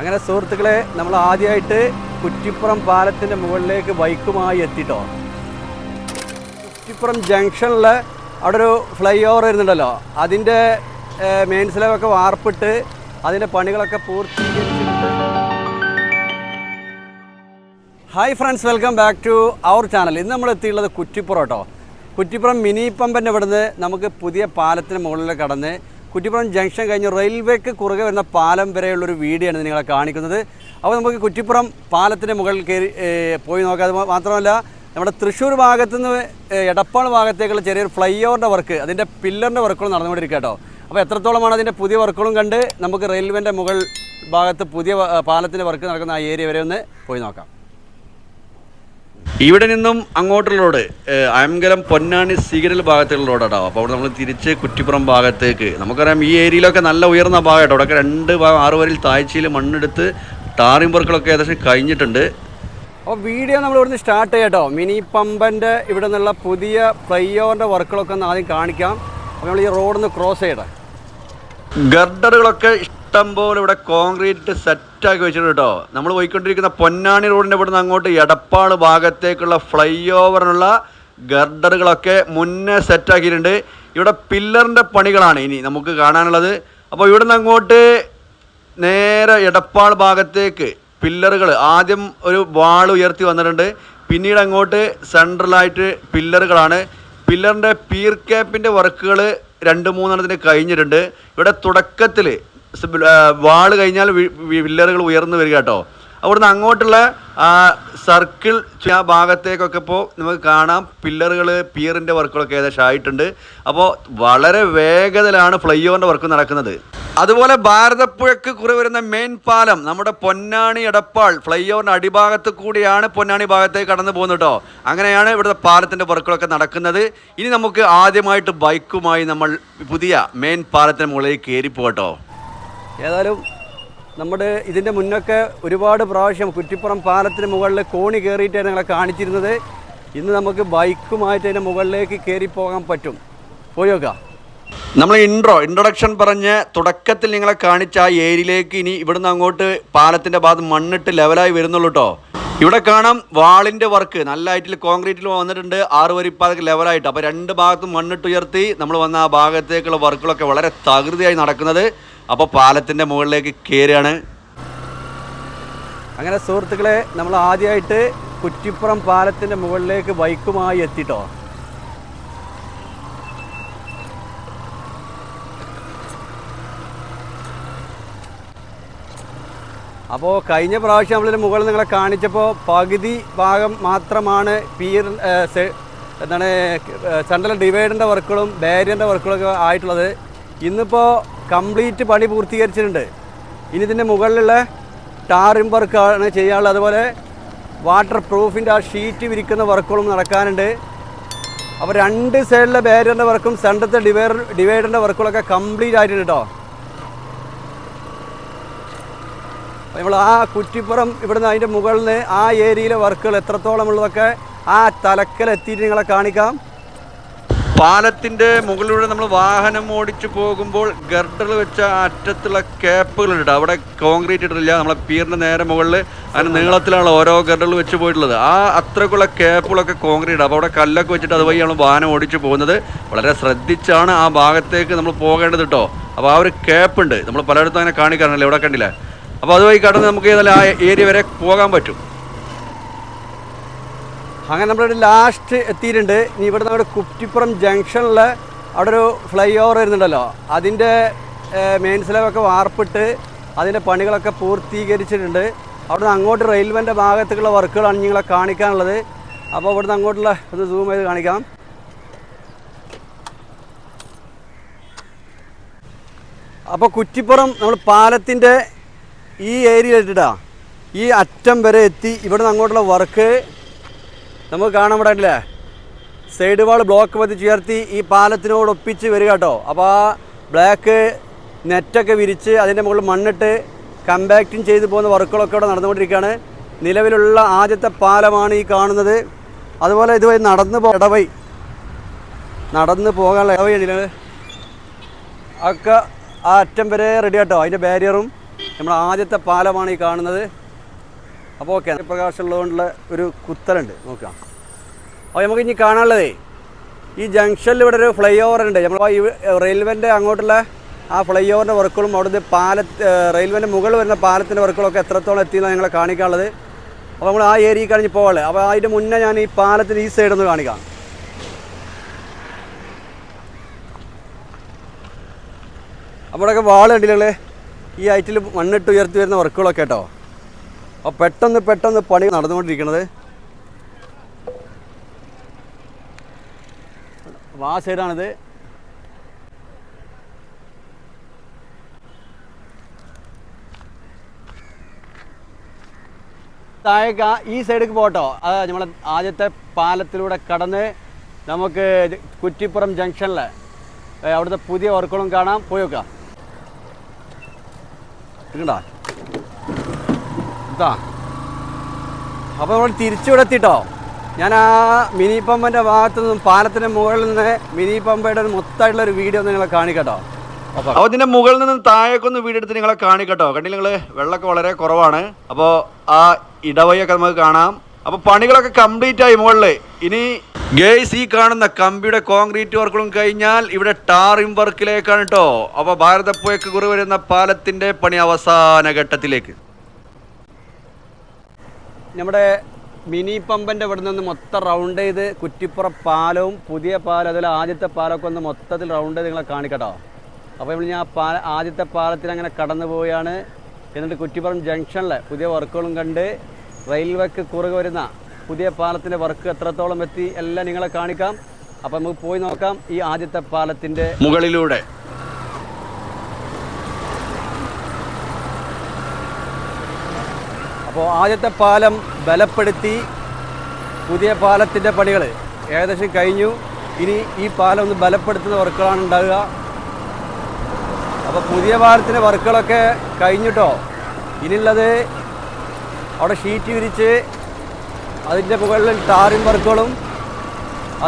അങ്ങനെ സുഹൃത്തുക്കളെ നമ്മൾ ആദ്യമായിട്ട് കുറ്റിപ്പുറം പാലത്തിന്റെ മുകളിലേക്ക് ബൈക്കുമായി എത്തിട്ടോ. കുറ്റിപ്പുറം ജംഗ്ഷനിൽ അവിടെ ഒരു ഫ്ലൈ ഓവർ വരുന്നുണ്ടല്ലോ. അതിന്റെ മെയിൻ സ്ലാബൊക്കെ വാർപ്പിട്ട് അതിന്റെ പണികളൊക്കെ പൂർത്തീകരിച്ചിട്ടുണ്ട്. Hi friends welcome back to our channel ഇന്ന് നമ്മൾ എത്തിയുള്ളത് കുറ്റിപ്പുറം കേട്ടോ. കുറ്റിപ്പുറം മിനി പമ്പന്റെ ഇവിടുന്ന് നമുക്ക് പുതിയ പാലത്തിന് മുകളിൽ കടന്ന് കുറ്റിപ്പുറം ജംഗ്ഷൻ കഴിഞ്ഞ് റെയിൽവേക്ക് കുറുകെ വരുന്ന പാലം വരെയുള്ളൊരു വീഡിയോ ആണ് നിങ്ങളെ കാണിക്കുന്നത്. അപ്പോൾ നമുക്ക് കുറ്റിപ്പുറം പാലത്തിന്റെ മുകളിൽ കയറി പോയി നോക്കാം. അത് മാത്രമല്ല നമ്മുടെ തൃശ്ശൂർ ഭാഗത്തു നിന്ന് ഏ, എടപ്പാൾ ഭാഗത്തേക്കുള്ള ചെറിയൊരു ഫ്ലൈ ഓവറിന്റെ വർക്ക് അതിന്റെ പില്ലറിന്റെ വർക്കുകൾ നടന്നുകൊണ്ടിരിക്കുക കേട്ടോ. അപ്പോൾ എത്രത്തോളമാണ് അതിന്റെ പുതിയ വർക്കുകളും കണ്ട് നമുക്ക് റെയിൽവേന്റെ മുകൾ ഭാഗത്ത് പുതിയ പാലത്തിന്റെ വർക്ക് നടക്കുന്ന ആ ഏരിയ വരെ ഒന്ന് പോയി നോക്കാം. ഇവിടെ നിന്നും അങ്ങോട്ടുള്ള റോഡ് അയംകലം അയംഗലം പൊന്നാണി സിഗരൽ ഭാഗത്തുള്ള റോഡാട്ടോ. അപ്പോൾ അവിടെ നമ്മൾ തിരിച്ച് കുറ്റിപ്പുറം ഭാഗത്തേക്ക്. നമുക്കറിയാം ഈ ഏരിയയിലൊക്കെ നല്ല ഉയർന്ന ഭാഗമായിട്ടോ അവിടെ രണ്ട് ഭാഗം ആറ് വരിൽ താഴ്ചയിൽ മണ്ണെടുത്ത് ടാറിംഗ് വർക്കുകളൊക്കെ ഏകദേശം കഴിഞ്ഞിട്ടുണ്ട്. അപ്പോൾ വീഡിയോ നമ്മൾ ഇവിടുന്ന് സ്റ്റാർട്ട് ചെയ്യാട്ടോ. മിനി പമ്പന്റെ ഇവിടെ നിന്നുള്ള പുതിയ ഫ്ലൈ ഓവറിന്റെ വർക്കുകളൊക്കെ ഒന്ന് ആദ്യം കാണിക്കാം. അപ്പോൾ നമ്മൾ ഈ റോഡൊന്ന് ക്രോസ് ചെയ്യട്ടെ. ഗർഡറുകളൊക്കെ ഇഷ്ടം പോലെ ഇവിടെ കോൺക്രീറ്റ് സെറ്റാക്കി വെച്ചിട്ടുണ്ട് കേട്ടോ. നമ്മൾ പോയിക്കൊണ്ടിരിക്കുന്ന പൊന്നാണി റോഡിന്റെ ഇവിടുന്ന് അങ്ങോട്ട് എടപ്പാൾ ഭാഗത്തേക്കുള്ള ഫ്ലൈ ഓവറിനുള്ള ഗർഡറുകളൊക്കെ മുന്നേ സെറ്റാക്കിയിട്ടുണ്ട്. ഇവിടെ പില്ലറിന്റെ പണികളാണ് ഇനി നമുക്ക് കാണാനുള്ളത്. അപ്പോൾ ഇവിടുന്ന് അങ്ങോട്ട് നേരെ എടപ്പാൾ ഭാഗത്തേക്ക് പില്ലറുകൾ ആദ്യം ഒരു വാൾ ഉയർത്തി വന്നിട്ടുണ്ട്. പിന്നീട് അങ്ങോട്ട് സെൻട്രലായിട്ട് പില്ലറുകളാണ്. പില്ലറിന്റെ പീർ ക്യാപ്പിന്റെ വർക്കുകൾ രണ്ട് മൂന്നെണ്ണത്തിന് കഴിഞ്ഞിട്ടുണ്ട്. ഇവിടെ തുടക്കത്തിൽ വാൾ കഴിഞ്ഞാൽ വി- വി- ഉയർന്നു വരിക കേട്ടോ. അവിടുന്ന് അങ്ങോട്ടുള്ള ആ സർക്കിൾ ആ ഭാഗത്തേക്കൊക്കെ ഇപ്പോൾ നമുക്ക് കാണാം. പില്ലറുകൾ പിയറിന്റെ വർക്കുകളൊക്കെ ഏകദേശം ആയിട്ടുണ്ട്. അപ്പോൾ വളരെ വേഗതയിലാണ് ഫ്ലൈ ഓവറിന്റെ വർക്ക് നടക്കുന്നത്. അതുപോലെ ഭാരതപ്പുഴയ്ക്ക് കുറി വരുന്ന മെയിൻ പാലം നമ്മുടെ പൊന്നാണി എടപ്പാൾ ഫ്ലൈ ഓവറിന്റെ അടിഭാഗത്ത് കൂടിയാണ് പൊന്നാണി ഭാഗത്തേക്ക് കടന്നു പോകുന്നത് കേട്ടോ. അങ്ങനെയാണ് ഇവിടുത്തെ പാലത്തിന്റെ വർക്കുകളൊക്കെ നടക്കുന്നത്. ഇനി നമുക്ക് ആദ്യമായിട്ട് ബൈക്കുമായി നമ്മൾ പുതിയ മെയിൻ പാലത്തിന് മുകളിൽ കയറി പോകട്ടോ ഏതായാലും നമ്മുടെ ഇതിന്റെ മുന്നൊക്കെ ഒരുപാട് പ്രാവശ്യം കുറ്റിപ്പുറം പാലത്തിന് മുകളിൽ കോണി കയറിയിട്ടാണ് ഞങ്ങളെ കാണിച്ചിരുന്നത്. ഇന്ന് നമുക്ക് ബൈക്കുമായിട്ട് അതിന്റെ മുകളിലേക്ക് കയറി പോകാൻ പറ്റും. പോയി നോക്കാം നമ്മൾ ഇൻട്രോ ഇൻട്രൊഡക്ഷൻ പറഞ്ഞ് തുടക്കത്തിൽ നിങ്ങളെ കാണിച്ച ആ ഏരിയയിലേക്ക് ഇനി ഇവിടുന്ന് അങ്ങോട്ട് പാലത്തിന്റെ ഭാഗത്ത് മണ്ണിട്ട് ലെവലായി വരുന്നുള്ളൂ കേട്ടോ ഇവിടെ കാണാം വാളിന്റെ വർക്ക്. നല്ല ഹൈറ്റിൽ കോൺക്രീറ്റിൽ വന്നിട്ടുണ്ട്. ആറ് വരിപ്പാതൊക്കെ ലെവലായിട്ട് അപ്പോൾ രണ്ട് ഭാഗത്തും മണ്ണിട്ട് ഉയർത്തി നമ്മൾ വന്ന ആ ഭാഗത്തേക്കുള്ള വർക്കുകളൊക്കെ വളരെ തകൃതിയായി നടക്കുന്നത്. അപ്പോൾ പാലത്തിന്റെ മുകളിലേക്ക് കയറുകയാണ് അങ്ങനെ സുഹൃത്തുക്കളെ നമ്മൾ ആദ്യമായിട്ട് കുറ്റിപ്പുറം പാലത്തിന്റെ മുകളിലേക്ക് ബൈക്കുമായി എത്തിട്ടോ? അപ്പോൾ കഴിഞ്ഞ പ്രാവശ്യം നമ്മളൊരു മുകളിൽ നിങ്ങളെ കാണിച്ചപ്പോൾ പകുതി ഭാഗം മാത്രമാണ് പിയർ എന്താണ് സെൻട്രൽ ഡിവൈഡറിന്റെ വർക്കുകളും ബാരിയറിന്റെ വർക്കുകളൊക്കെ ആയിട്ടുള്ളത്. ഇന്നിപ്പോൾ കംപ്ലീറ്റ് പണി പൂർത്തീകരിച്ചിട്ടുണ്ട്. ഇനി ഇതിന്റെ മുകളിലുള്ള ടാറിം വർക്കാണ് ചെയ്യാനുള്ളത്. അതുപോലെ വാട്ടർ പ്രൂഫിന്റെ ആ ഷീറ്റ് വിരിക്കുന്ന വർക്കുകളും നടക്കാനുണ്ട്. അപ്പോൾ രണ്ട് സൈഡിലെ ബാരിയറിന്റെ വർക്കും സെന്റത്തെ ഡിവൈർ ഡിവൈഡറിന്റെ വർക്കുകളൊക്കെ കംപ്ലീറ്റ് ആയിട്ടുണ്ട് കേട്ടോ നമ്മൾ ആ കുറ്റിപ്പുറം ഇവിടുന്ന് അതിന്റെ മുകളിൽ ആ ഏരിയയിലെ വർക്കുകൾ എത്രത്തോളം ഉള്ളതൊക്കെ ആ തലക്കലെത്തിയിട്ട് നിങ്ങളെ കാണിക്കാം. പാലത്തിന്റെ മുകളിലൂടെ നമ്മൾ വാഹനം ഓടിച്ചു പോകുമ്പോൾ ഗർഡർ വെച്ച അറ്റത്തുള്ള ക്യാപ്പുകളുണ്ട്. അവിടെ കോൺക്രീറ്റ് ഇട്ടില്ല നമ്മളെ പീറിന്റെ നേരെ മുകളിൽ അതിന് നീളത്തിലാണ് ഓരോ ഗർഡറുകൾ വെച്ച് പോയിട്ടുള്ളത്. ആ അത്രക്കുള്ള ക്യാപ്പുകളൊക്കെ കോൺക്രീറ്റ് അപ്പോൾ അവിടെ കല്ലൊക്കെ വെച്ചിട്ട് അതുവഴി നമ്മൾ വാഹനം ഓടിച്ചു പോകുന്നത്. വളരെ ശ്രദ്ധിച്ചാണ് ആ ഭാഗത്തേക്ക് നമ്മൾ പോകേണ്ടത് കേട്ടോ. അപ്പോൾ ആ ഒരു ക്യാപ്പ് ഉണ്ട്. നമ്മൾ പലയിടത്തും അങ്ങനെ കാണിക്കാറുണ്ടല്ലോ. ഇവിടെ കണ്ടില്ലേ? അപ്പോൾ അതുവഴി കടന്ന് നമുക്ക് ഏതായാലും ആ ഏരിയ വരെ പോകാൻ പറ്റും. അങ്ങനെ നമ്മളിവിടെ ലാസ്റ്റ് എത്തിയിട്ടുണ്ട്. ഇനി ഇവിടെ നമ്മുടെ കുറ്റിപ്പുറം ജംഗ്ഷനിൽ അവിടെ ഒരു ഫ്ലൈ ഓവർ വരുന്നുണ്ടല്ലോ. അതിന്റെ മെയിൻ സ്ലാബൊക്കെ വാർപ്പിട്ട് അതിന്റെ പണികളൊക്കെ പൂർത്തീകരിച്ചിട്ടുണ്ട്. അവിടുന്ന് അങ്ങോട്ട് റെയിൽവേന്റെ ഭാഗത്തേക്കുള്ള വർക്കുകളാണ് നിങ്ങളെ കാണിക്കാനുള്ളത്. അപ്പോൾ ഇവിടുന്ന് അങ്ങോട്ടുള്ള ഒന്ന് സൂം ചെയ്ത് കാണിക്കാം. അപ്പോൾ കുറ്റിപ്പുറം നമ്മൾ പാലത്തിന്റെ ഈ ഏരിയ ഈ അറ്റം വരെ എത്തി ഇവിടുന്ന് അങ്ങോട്ടുള്ള വർക്ക് നമുക്ക് കാണാൻ പറ്റില്ലേ സൈഡ് വാൾ ബ്ലോക്ക് പതിച്ച് ഉയർത്തി ഈ പാലത്തിനോട് ഒപ്പിച്ച് വരിക കേട്ടോ. അപ്പോൾ ആ ബ്ലാക്ക് നെറ്റൊക്കെ വിരിച്ച് അതിന്റെ മുകളിൽ മണ്ണിട്ട് കമ്പാക്റ്റിങ് ചെയ്ത് പോകുന്ന വർക്കുകളൊക്കെ ഇവിടെ നടന്നുകൊണ്ടിരിക്കുകയാണ്. നിലവിലുള്ള ആദ്യത്തെ പാലമാണ് ഈ കാണുന്നത്. അതുപോലെ ഇതുവഴി നടന്നു പോ ഇടവൈ നടന്ന് പോകാനുള്ള ഇടവഴിയാണ് ഒക്കെ ആ അറ്റം വരെ റെഡി ആട്ടോ അതിന്റെ ബാരിയറും നമ്മൾ ആദ്യത്തെ പാലമാണ് ഈ കാണുന്നത്. അപ്പോൾ ഓക്കെ പ്രകാശമുള്ളതുകൊണ്ടുള്ള ഒരു കുത്തലുണ്ട്. നോക്കാം. അപ്പോൾ നമുക്ക് ഇനി കാണാനുള്ളതേ ഈ ജംഗ്ഷനിൽ ഇവിടെ ഒരു ഫ്ലൈ ഓവർ ഉണ്ട് നമ്മൾ റെയിൽവേന്റെ അങ്ങോട്ടുള്ള ആ ഫ്ലൈ ഓവറിന്റെ വർക്കുകളും അവിടുത്തെ പാല റെയിൽവേന്റെ മുകളിൽ വരുന്ന പാലത്തിന്റെ വർക്കുകളൊക്കെ എത്രത്തോളം എത്തിയെന്നാണ് ഞങ്ങളെ കാണിക്കാനുള്ളത്. അപ്പോൾ നമ്മൾ ആ ഏരിയയിൽ കഴിഞ്ഞ് പോകാനുള്ളത് അപ്പോൾ അതിന്റെ മുന്നേ ഞാൻ ഈ പാലത്തിന്റെ ഈ സൈഡ് ഒന്ന് കാണിക്കാം. അവിടെയൊക്കെ വാൾ കണ്ടില്ലേ ഈ ഹൈറ്റിൽ മണ്ണിട്ട് ഉയർത്തി വരുന്ന വർക്കുകളൊക്കെ കേട്ടോ. അപ്പോൾ പെട്ടെന്ന് പെട്ടെന്ന് പണി നടന്നുകൊണ്ടിരിക്കുന്നത് വാസേരാണിത് സൈഡാണിത്. താഴേക്ക് ഈ സൈഡിലേക്ക് പോട്ടോ അത് നമ്മളെ ആദ്യത്തെ പാലത്തിലൂടെ കടന്ന് നമുക്ക് കുറ്റിപ്പുറം ജംഗ്ഷനിൽ അവിടുത്തെ പുതിയ വർക്കുകളും കാണാം. പോയി നോക്കാം. ഇതാ അപ്പോൾ നമ്മൾ തിരിച്ചിവിടെ എത്തിട്ടോ ഞാൻ ആ മിനി പമ്പിന്റെ ഭാഗത്തു നിന്നും പാലത്തിന്റെ മുകളിൽ നിന്ന് മിനി പമ്പയുടെ ഒരു മൊത്തമായിട്ടുള്ള ഒരു വീഡിയോ ഒന്ന് നിങ്ങളെ കാണിക്കട്ടോ. അപ്പോൾ അതിന്റെ മുകളിൽ നിന്ന് താഴേക്കൊന്ന് വീഡിയോ എടുത്ത് നിങ്ങളെ കാണിക്കട്ടോ. കണ്ടില്ല നിങ്ങൾ വെള്ളമൊക്കെ വളരെ കുറവാണ്. അപ്പോൾ ആ ഇടവഴിയൊക്കെ നമുക്ക് കാണാം. അപ്പോൾ പണികളൊക്കെ കംപ്ലീറ്റ് ആയി മുകളിൽ ഇനി ഗേസ് ഈ കാണുന്ന കമ്പിയുടെ കോൺക്രീറ്റ് വർക്കുകളും കഴിഞ്ഞാൽ ഇവിടെ ടാറിംഗ് വർക്കിലേക്കാണ് കേട്ടോ അപ്പോൾ ഭാരതപ്പുഴയ്ക്ക് കുറി വരുന്ന പാലത്തിന്റെ പണി അവസാന ഘട്ടത്തിലേക്ക്. നമ്മുടെ മിനി പമ്പന്റെ ഇവിടെ നിന്ന് മൊത്തം റൗണ്ട് ചെയ്ത് കുറ്റിപ്പുറ പാലവും പുതിയ പാലം അതുപോലെ ആദ്യത്തെ പാലമൊക്കെ ഒന്ന് മൊത്തത്തിൽ റൗണ്ട് ചെയ്ത് നിങ്ങളെ കാണിക്കട്ടോ. അപ്പോൾ നമ്മൾ ഞാൻ പാല ആദ്യത്തെ പാലത്തിൽ അങ്ങനെ കടന്നു പോവുകയാണ്. എന്നിട്ട് കുറ്റിപ്പുറം ജംഗ്ഷനിൽ പുതിയ വർക്കുകളും കണ്ട് റെയിൽവേക്ക് കുറുകെ വരുന്ന പുതിയ പാലത്തിന്റെ വർക്ക് എത്രത്തോളം എത്തി എല്ലാം നിങ്ങളെ കാണിക്കാം. അപ്പോൾ നമുക്ക് പോയി നോക്കാം ഈ ആദ്യത്തെ പാലത്തിന്റെ മുകളിലൂടെ അപ്പോൾ ആദ്യത്തെ പാലം ബലപ്പെടുത്തി പുതിയ പാലത്തിന്റെ പണികൾ ഏകദേശം കഴിഞ്ഞു. ഇനി ഈ പാലം ഒന്ന് ബലപ്പെടുത്തുന്ന വർക്കുകളാണ് ഉണ്ടാവുക. അപ്പോൾ പുതിയ പാലത്തിന്റെ വർക്കുകളൊക്കെ കഴിഞ്ഞിട്ടോ ഇനിയുള്ളത് അവിടെ ഷീറ്റ് വിരിച്ച് അതിന്റെ മുകളിൽ ടാറിംഗ് വർക്കുകളും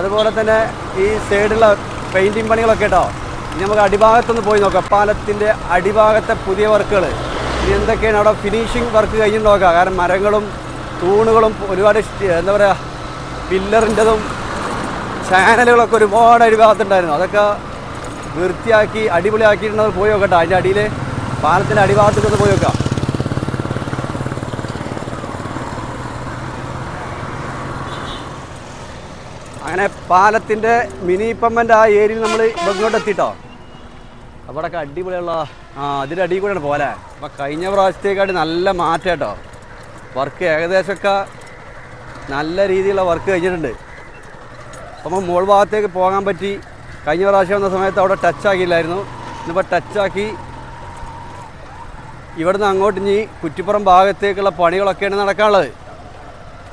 അതുപോലെ തന്നെ ഈ സൈഡിലുള്ള പെയിന്റിങ് പണികളൊക്കെ കേട്ടോ ഇനി നമുക്ക് അടിഭാഗത്തൊന്ന് പോയി നോക്കാം. പാലത്തിന്റെ അടിഭാഗത്തെ പുതിയ വർക്കുകൾ. ഇനി എന്തൊക്കെയാണ് അവിടെ ഫിനിഷിങ് വർക്ക് കഴിഞ്ഞു നോക്കാം കാരണം മരങ്ങളും തൂണുകളും ഒരുപാട് എന്താ പറയുക പില്ലറിന്റെതും ചാനലുകളൊക്കെ ഒരുപാട് അടിഭാഗത്തുണ്ടായിരുന്നു അതൊക്കെ വൃത്തിയാക്കി അടിപൊളിയാക്കിയിട്ടുള്ളത് പോയി നോക്കട്ടെ. അതിന്റെ അടിയിൽ പാലത്തിന്റെ അടിഭാഗത്തേക്ക് പോയി നോക്കാം. അങ്ങനെ പാലത്തിന്റെ മിനി പമ്പന്റെ ആ ഏരിയയിൽ നമ്മൾ ഇങ്ങോട്ട് എത്തിട്ടോ അവിടെയൊക്കെ അടിപൊളിയുള്ള ആ അതിന്റെ അടിയിൽ കൂടെയാണ് പോലെ അപ്പം കഴിഞ്ഞ പ്രാവശ്യത്തേക്കാട്ടി നല്ല മാറ്റം കേട്ടോ. വർക്ക് ഏകദേശമൊക്കെ നല്ല രീതിയിലുള്ള വർക്ക് കഴിഞ്ഞിട്ടുണ്ട്. അപ്പം മുകൾ ഭാഗത്തേക്ക് പോകാൻ പറ്റി. കഴിഞ്ഞ പ്രാവശ്യം വന്ന സമയത്ത് അവിടെ ടച്ച് ആക്കിയില്ലായിരുന്നു. ഇന്നിപ്പോൾ ടച്ചാക്കി ഇവിടുന്ന് അങ്ങോട്ട് ഇനി കുറ്റിപ്പുറം ഭാഗത്തേക്കുള്ള പണികളൊക്കെയാണ് നടക്കാനുള്ളത്.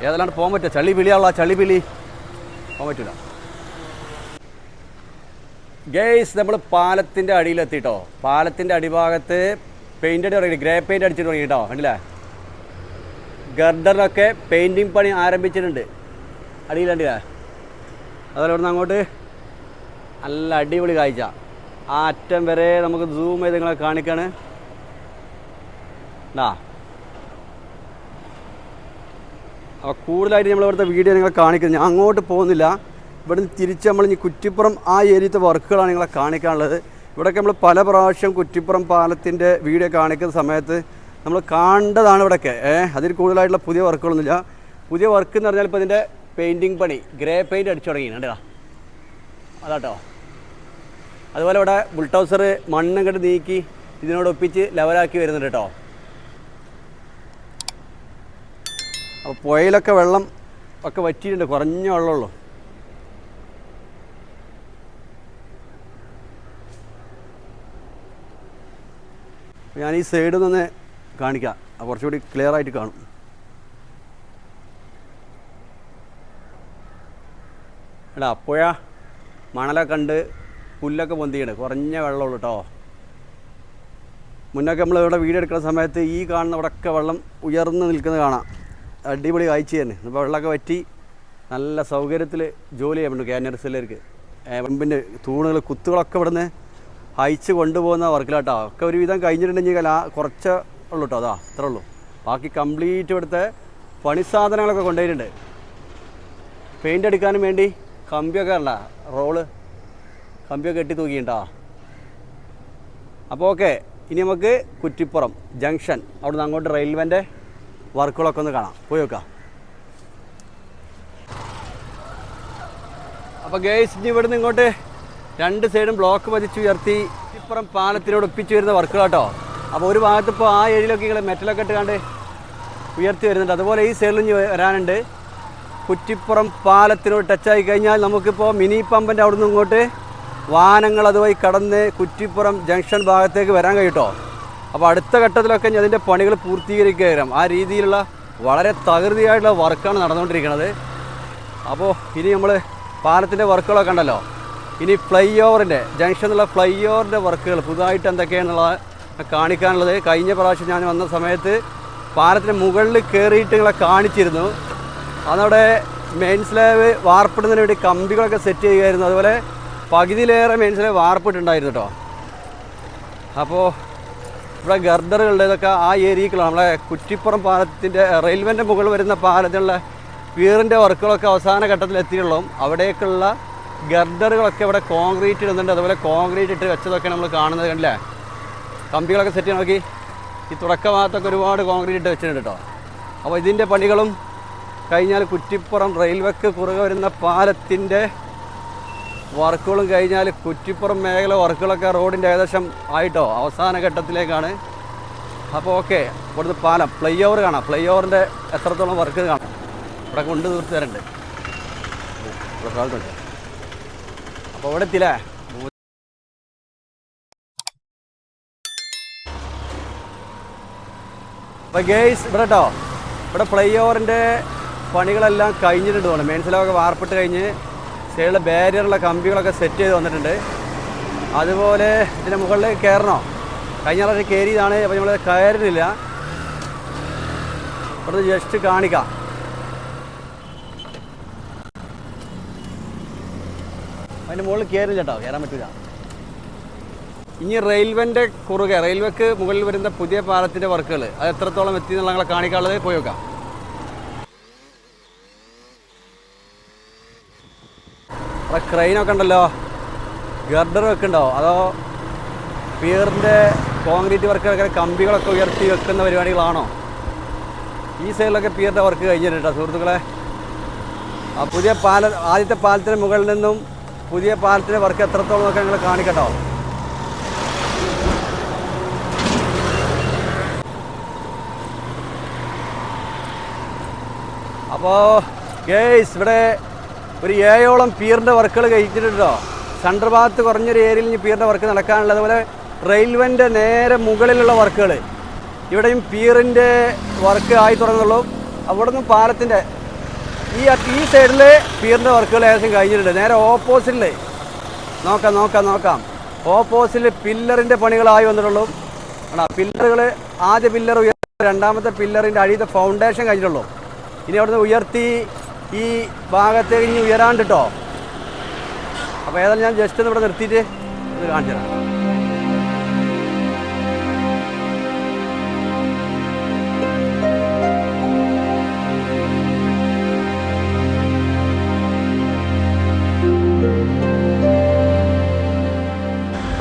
ഏതെല്ലാം പോകാൻ പറ്റുക ചളി പിളിയാണല്ലോ ചളി പിളി പോകാൻ പറ്റില്ല ഗേസ് നമ്മൾ പാലത്തിന്റെ അടിയിലെത്തിട്ടോ പാലത്തിന്റെ അടിഭാഗത്ത് പെയിന്റ് അടി തുടങ്ങി ഗ്രേ പെയിന്റ് അടിച്ചിട്ട് തുടങ്ങി കേട്ടോ കണ്ടില്ലേ? ഗർഡറിനൊക്കെ പെയിന്റിങ് പണി ആരംഭിച്ചിട്ടുണ്ട്. അടിയിലണ്ടില്ലേ അതുപോലെ ഇവിടുന്ന് അങ്ങോട്ട് നല്ല അടിപൊളി കാഴ്ച. ആ അറ്റം വരെ നമുക്ക് സൂം ചെയ്ത് നിങ്ങളെ കാണിക്കാണ്. ആ അപ്പോൾ കൂടുതലായിട്ട് നമ്മൾ ഇവിടുത്തെ വീഡിയോ നിങ്ങളെ കാണിക്കുന്നത്. ഞാൻ അങ്ങോട്ട് പോകുന്നില്ല. ഇവിടുന്ന് തിരിച്ച് നമ്മൾ ഇനി കുറ്റിപ്പുറം ആ ഏരിയത്തെ വർക്കുകളാണ് നിങ്ങളെ കാണിക്കാനുള്ളത്. ഇവിടെയൊക്കെ നമ്മൾ പല പ്രാവശ്യം കുറ്റിപ്പുറം പാലത്തിന്റെ വീഡിയോ കാണിക്കുന്ന സമയത്ത് നമ്മൾ കാണേണ്ടതാണ് ഇവിടെയൊക്കെ ഏഹ് അതിൽ കൂടുതലായിട്ടുള്ള പുതിയ വർക്കുകളൊന്നുമില്ല. പുതിയ വർക്ക് എന്ന് പറഞ്ഞാൽ ഇപ്പോൾ ഇതിന്റെ പെയിന്റിങ് പണി ഗ്രേ പെയിന്റ് അടിച്ചു കണ്ടോ അതാട്ടോ. അതുപോലെ ഇവിടെ ബുൾട്ടൗസർ മണ്ണ് കണ്ട് നീക്കി ഇതിനോട് ഒപ്പിച്ച് ലെവലാക്കി വരുന്നുണ്ട് കേട്ടോ. അപ്പോൾ പുഴയിലൊക്കെ വെള്ളം ഒക്കെ വറ്റിയിട്ടുണ്ട് കുറഞ്ഞ വെള്ളമുള്ളൂ ഞാൻ ഈ സൈഡിൽ നിന്ന് കാണിക്കാം. കുറച്ചുകൂടി ക്ലിയർ ആയിട്ട് കാണും. എടാ അപ്പോഴാ മണലൊക്കെ കണ്ട് പുല്ലൊക്കെ പൊന്തിയാണ് കുറഞ്ഞ വെള്ളമുള്ളൂ കേട്ടോ മുന്നൊക്കെ നമ്മൾ ഇവിടെ വീഡിയോ എടുക്കുന്ന സമയത്ത് ഈ കാണുന്ന ഇവിടെയൊക്കെ വെള്ളം ഉയർന്ന് നിൽക്കുന്നത് കാണാം. അടിപൊളി കാഴ്ച തന്നെ. ഇപ്പോൾ വെള്ളമൊക്കെ വറ്റി നല്ല സൗകര്യത്തിൽ ജോലി ചെയ്യാൻ പറ്റും. ക്യാനർസിലേക്ക് പമ്പിന്റെ തൂണുകൾ കുത്തുകളൊക്കെ ഇവിടുന്ന് അയച്ച് കൊണ്ടുപോകുന്ന വർക്കിലാട്ടോ. ഒക്കെ ഒരുവിധം കഴിഞ്ഞിട്ടുണ്ടെങ്കിൽ ആ കുറച്ച് ഉള്ളൂ കേട്ടോ അതാ അത്രേ ഉള്ളൂ. ബാക്കി കംപ്ലീറ്റ് ഇവിടുത്തെ പണി സാധനങ്ങളൊക്കെ കൊണ്ടുപോയിട്ടുണ്ട്. പെയിന്റ് അടിക്കാനും വേണ്ടി കമ്പിയൊക്കെ ഉണ്ട റോൾ. കമ്പിയൊക്കെ കെട്ടി തൂക്കിയിട്ടാ അപ്പോൾ ഓക്കെ ഇനി നമുക്ക് കുറ്റിപ്പുറം ജംഗ്ഷൻ അവിടുന്ന് അങ്ങോട്ട് റെയിൽവേന്റെ വർക്കുകളൊക്കെ ഒന്ന് കാണാം. പോയി നോക്കാം. അപ്പോൾ ഗേസ് ഇനി ഇവിടുന്ന് ഇങ്ങോട്ട് രണ്ട് സൈഡും ബ്ലോക്ക് പതിച്ച് ഉയർത്തി കുറ്റിപ്പുറം പാലത്തിനോട് ഒപ്പിച്ചു വരുന്ന വർക്കുകളാട്ടോ. അപ്പോൾ ഒരു ഭാഗത്ത് ഇപ്പോൾ ആ ഏഴിലൊക്കെ ഇങ്ങനെ മെറ്റലൊക്കെ ഇട്ടുകൊണ്ട് ഉയർത്തി വരുന്നുണ്ട്. അതുപോലെ ഈ ഇനി വരാനുണ്ട്. കുറ്റിപ്പുറം പാലത്തിനോട് ടച്ചായി കഴിഞ്ഞാൽ നമുക്കിപ്പോൾ മിനി പമ്പിന്റെ അവിടെ നിന്ന് ഇങ്ങോട്ട് വാഹനങ്ങൾ അതുവഴി കടന്ന് കുറ്റിപ്പുറം ജംഗ്ഷൻ ഭാഗത്തേക്ക് വരാൻ കഴിയട്ടോ അപ്പോൾ അടുത്ത ഘട്ടത്തിലൊക്കെ ഇനി അതിന്റെ പണികൾ പൂർത്തീകരിക്കുകയായിരുന്നു ആ രീതിയിലുള്ള വളരെ തകൃതിയായിട്ടുള്ള വർക്കാണ് നടന്നുകൊണ്ടിരിക്കുന്നത്. അപ്പോൾ ഇനി നമ്മൾ പാലത്തിന്റെ വർക്കുകളൊക്കെ ഉണ്ടല്ലോ. ഇനി ഫ്ലൈ ഓവറിന്റെ ജംഗ്ഷനിലുള്ള ഫ്ലൈ ഓവറിന്റെ വർക്കുകൾ പുതുതായിട്ട് എന്തൊക്കെയാണുള്ളത് കാണിക്കാനുള്ളത്. കഴിഞ്ഞ പ്രാവശ്യം ഞാൻ വന്ന സമയത്ത് പാലത്തിന് മുകളിൽ കയറിയിട്ട് നിങ്ങളെ കാണിച്ചിരുന്നു. അതവിടെ മെയിൻ സ്ലാബ് വാർപ്പിടുന്നതിന് വേണ്ടി കമ്പികളൊക്കെ സെറ്റ് ചെയ്യുമായിരുന്നു അതുപോലെ പകുതിയിലേറെ മെയിൻ സ്ലാബ് വാർപ്പിട്ടുണ്ടായിരുന്നു കേട്ടോ. അപ്പോൾ ഇവിടെ ഗർഡറുകളുടെ ഇതൊക്കെ ആ ഏരിയക്കുള്ള നമ്മളെ കുറ്റിപ്പുറം പാലത്തിന്റെ റെയിൽവേന്റെ മുകളിൽ വരുന്ന പാലത്തിലുള്ള വീറിന്റെ വർക്കുകളൊക്കെ അവസാന ഘട്ടത്തിൽ എത്തിയുള്ളൂ അവിടേക്കുള്ള ഗർഡറുകളൊക്കെ ഇവിടെ കോൺക്രീറ്റ് ഇടുന്നുണ്ട്. അതുപോലെ കോൺക്രീറ്റ് ഇട്ട് വെച്ചതൊക്കെ നമ്മൾ കാണുന്നത് കണ്ടില്ലേ? കമ്പികളൊക്കെ സെറ്റ് ചെയ്ത് നോക്കി. ഈ തുടക്ക ഭാഗത്തൊക്കെ ഒരുപാട് കോൺക്രീറ്റ് ഇട്ട് വെച്ചിട്ടുണ്ട് കേട്ടോ അപ്പോൾ ഇതിന്റെ പണികളും കഴിഞ്ഞാൽ കുറ്റിപ്പുറം റെയിൽവേക്ക് കുറുകെ വരുന്ന പാലത്തിന്റെ വർക്കുകളും കഴിഞ്ഞാൽ കുറ്റിപ്പുറം മേഖല വർക്കുകളൊക്കെ റോഡിന്റെ ഏകദേശം ആയിട്ടോ? അവസാന ഘട്ടത്തിലേക്കാണ്. അപ്പോൾ ഓക്കെ ഇവിടുന്ന് പാലം. ഫ്ലൈ ഓവർ കാണാം. ഫ്ലൈ ഓവറിന്റെ എത്രത്തോളം വർക്ക് കാണാം? ഇവിടെ കൊണ്ട് തീർത്ത് തരണ്ട്. സ്ഥലത്തുണ്ട് അപ്പോൾ ഇവിടെ ഗേസ് ഇവിടെ കേട്ടോ ഇവിടെ ഫ്ലൈ ഓവറിന്റെ പണികളെല്ലാം കഴിഞ്ഞിട്ടുണ്ട് തോന്നുന്നു. മെയിൻസിലൊക്കെ വാർപ്പിട്ട് കഴിഞ്ഞ് സൈഡിലെ ബാരിയറുള്ള കമ്പികളൊക്കെ സെറ്റ് ചെയ്ത് വന്നിട്ടുണ്ട്. അതുപോലെ ഇതിന്റെ മുകളിൽ കയറണോ? കഴിഞ്ഞ പ്രാവശ്യം കയറിയതാണ് അപ്പോൾ നമ്മൾ കയറുന്നില്ല ഇവിടുന്ന് ജസ്റ്റ് കാണിക്കാം. അതിന്റെ മുകളിൽ കയറില്ല കേട്ടോ കയറാൻ പറ്റില്ല ഇനി റെയിൽവേന്റെ കുറുകെ റെയിൽവേക്ക് മുകളിൽ വരുന്ന പുതിയ പാലത്തിന്റെ വർക്കുകൾ അത് എത്രത്തോളം എത്തി എന്നുള്ള ഞങ്ങളെ കാണിക്കാനുള്ളത് പോയി നോക്കാം. അവിടെ ക്രെയിനൊക്കെ ഉണ്ടല്ലോ. ഗർഡർ വെക്കുന്നുണ്ടോ അതോ പിയറിന്റെ കോൺക്രീറ്റ് വർക്ക് വെക്കുന്ന കമ്പികളൊക്കെ ഉയർത്തി വെക്കുന്ന പരിപാടികളാണോ? ഈ സൈഡിലൊക്കെ പിയറിന്റെ വർക്ക് കഴിഞ്ഞിട്ടുണ്ട് സുഹൃത്തുക്കളെ. ആ പുതിയ പാല ആദ്യത്തെ പാലത്തിന് മുകളിൽ നിന്നും പുതിയ പാലത്തിന്റെ വർക്ക് എത്രത്തോളം ഒക്കെ നിങ്ങൾ കാണിക്കട്ടോ? അപ്പോൾ ഗേസ് ഇവിടെ ഒരു ഏഴോളം പീറിന്റെ വർക്കുകൾ കഴിച്ചിട്ടുണ്ടോ സെൻട്രൽ ഭാഗത്ത് കുറഞ്ഞൊരു ഏരിയയിൽ ഇനി പീറിന്റെ വർക്ക് നടക്കാനുള്ളത്. അതുപോലെ റെയിൽവേന്റെ നേരെ മുകളിലുള്ള വർക്കുകൾ ഇവിടെയും പീറിന്റെ വർക്ക് ആയി തുടങ്ങുള്ളൂ അവിടെ നിന്നും പാലത്തിന്റെ ഈ ഈ സൈഡിൽ പീറിന്റെ വർക്കുകൾ ഏകദേശം കഴിഞ്ഞിട്ടുണ്ട്. നേരെ ഓപ്പോസിറ്റിൽ നോക്കാം നോക്കാം നോക്കാം. ഓപ്പോസിറ്റിൽ പില്ലറിന്റെ പണികളായി വന്നിട്ടുള്ളൂ. ആണോ പില്ലറുകൾ ആദ്യ പില്ലർ ഉയർത്തി രണ്ടാമത്തെ പില്ലറിന്റെ അടിയത്തെ ഫൗണ്ടേഷൻ കഴിഞ്ഞിട്ടുള്ളൂ. ഇനി അവിടുന്ന് ഉയർത്തി ഈ ഭാഗത്തേക്ക് ഇനി ഉയരാണ്ട് കേട്ടോ അപ്പോൾ ഏതായാലും ഞാൻ ജസ്റ്റ് ഒന്ന് ഇവിടെ നിർത്തിയിട്ട് ഇത് കാണിച്ചു തരാം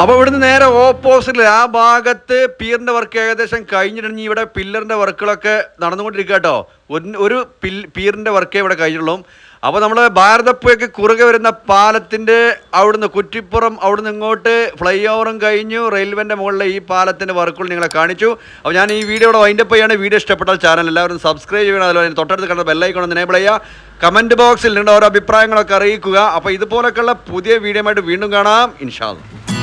അപ്പോൾ ഇവിടുന്ന് നേരെ ഓപ്പോസിറ്റിൽ ആ ഭാഗത്ത് പീറിന്റെ വർക്ക് ഏകദേശം കഴിഞ്ഞിട്ടുണ്ടെങ്കിൽ ഇവിടെ പില്ലറിന്റെ വർക്കുകളൊക്കെ നടന്നുകൊണ്ടിരിക്കുക കേട്ടോ. ഒരു പിൽ പീറിന്റെ വർക്കേ ഇവിടെ കഴിഞ്ഞുള്ളൂ അപ്പോൾ നമ്മൾ ഭാരതപ്പുഴയ്ക്ക് കുറുകെ വരുന്ന പാലത്തിന്റെ അവിടുന്ന് കുറ്റിപ്പുറം അവിടുന്ന് ഇങ്ങോട്ട് ഫ്ലൈ ഓവറും കഴിഞ്ഞു. റെയിൽവേന്റെ മുകളിലെ ഈ പാലത്തിന്റെ വർക്കുകൾ നിങ്ങളെ കാണിച്ചു. അപ്പോൾ ഞാൻ ഈ വീഡിയോ ഇവിടെ വൈൻഡപ്പ് ചെയ്യാണ്. വീഡിയോ ഇഷ്ടപ്പെട്ടാൽ ചാനൽ എല്ലാവരും സബ്സ്ക്രൈബ് ചെയ്യണം. അതുപോലെ തൊട്ടടുത്ത് കണ്ട ബെല്ലൈക്കോൺ എനേബിൾ ചെയ്യുക. കമന്റ് ബോക്സിൽ നിങ്ങളുടെ ഓരോ അഭിപ്രായങ്ങളൊക്കെ അറിയിക്കുക. അപ്പോൾ ഇതുപോലൊക്കെയുള്ള പുതിയ വീഡിയോ വീണ്ടും കാണാം. ഇൻഷാല്ല